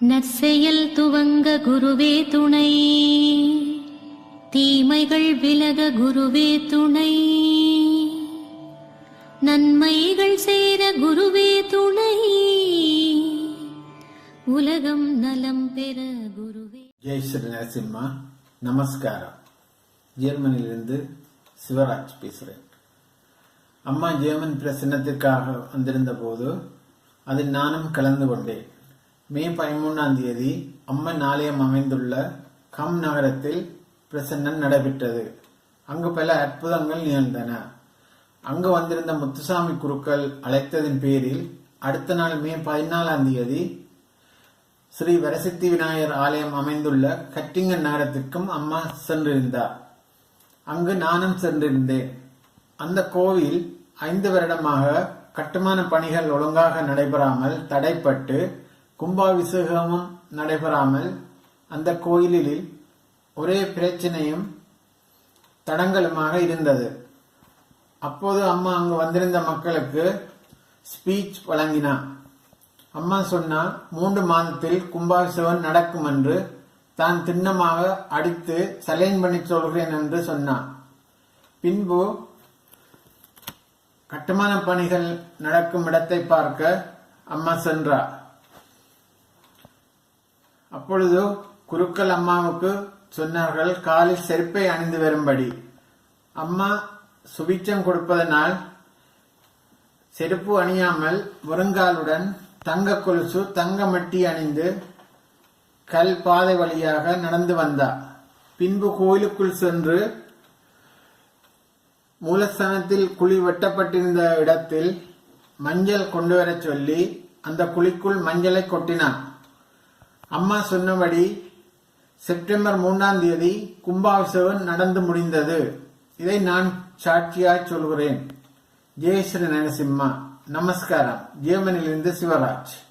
நற்செயல் துவங்க குருவே துணை. தீமைகள் விலக குருவே துணை. நன்மைகள் சேர குருவே துணை. உலகம் நலம் பெற குருவே. ஜெய் ஸ்ரீ நரசிம்மா நமஸ்காரம். ஜெர்மனியிலிருந்து சிவராஜ் பேசுகிறேன் அம்மா ஜெர்மன் பிரசன்னத்திற்காக வந்திருந்த போது அதில் நானும் கலந்து கொண்டேன். மே பதிமூணாம் தேதி அம்மன் ஆலயம் அமைந்துள்ள கம் நகரத்தில் பிரசன்னம் நடைபெற்றது. அங்கு பல அற்புதங்கள் நிகழ்ந்தன. அங்கு வந்திருந்த முத்துசாமி குருக்கள் அழைத்ததின் பேரில் அடுத்த நாள் மே பதினாலாம் தேதி ஸ்ரீ வரசித்தி விநாயகர் ஆலயம் அமைந்துள்ள கட்டிங்கன் நகரத்திற்கும் அம்மா சென்றிருந்தார். அங்கு நானும் சென்றிருந்தேன். அந்த கோவில் ஐந்து வருடமாக கட்டுமான பணிகள் ஒழுங்காக நடைபெறாமல் தடைப்பட்டு கும்பாபிஷேகமும் நடைபெறாமல் அந்த கோயிலில் ஒரே பிரச்சனையும் தடங்களுமாக இருந்தது. அப்போது அம்மா அங்கு வந்திருந்த மக்களுக்கு ஸ்பீச் வழங்கினார் அம்மா சொன்னால் மூன்று மாதத்தில் கும்பாபிஷேகம் நடக்கும் என்று தான் திண்ணமாக அடித்து சலைன் பண்ணி சொல்கிறேன் என்று சொன்னான் பின்பு கட்டுமான பணிகள் நடக்கும் இடத்தை பார்க்க அம்மா சென்றார். அப்பொழுது குருக்கள் அம்மாவுக்கு சொன்னார்கள் காலில் செருப்பை அணிந்து வரும்படி. அம்மா சுபிச்சம் கொடுப்பதனால் செருப்பு அணியாமல் முருங்காலுடன் தங்க கொலுசு தங்க மட்டி அணிந்து கல் பாதை வழியாக நடந்து வந்தார் பின்பு கோயிலுக்குள் சென்று மூலஸ்தானத்தில் குழி வெட்டப்பட்டிருந்த இடத்தில் மஞ்சள் கொண்டு வரச் சொல்லி அந்த குழிக்குள் மஞ்சளை கொட்டினான். அம்மா சொன்னபடி செப்டம்பர் மூன்றாம் தேதி கும்பாபிஷேகம் நடந்து முடிந்தது. இதை நான் சாட்சியாய் சொல்கிறேன். ஜெய் ஸ்ரீ நரசிம்மா. நமஸ்காரம். ஜேமனிலிருந்து சிவராஜ்.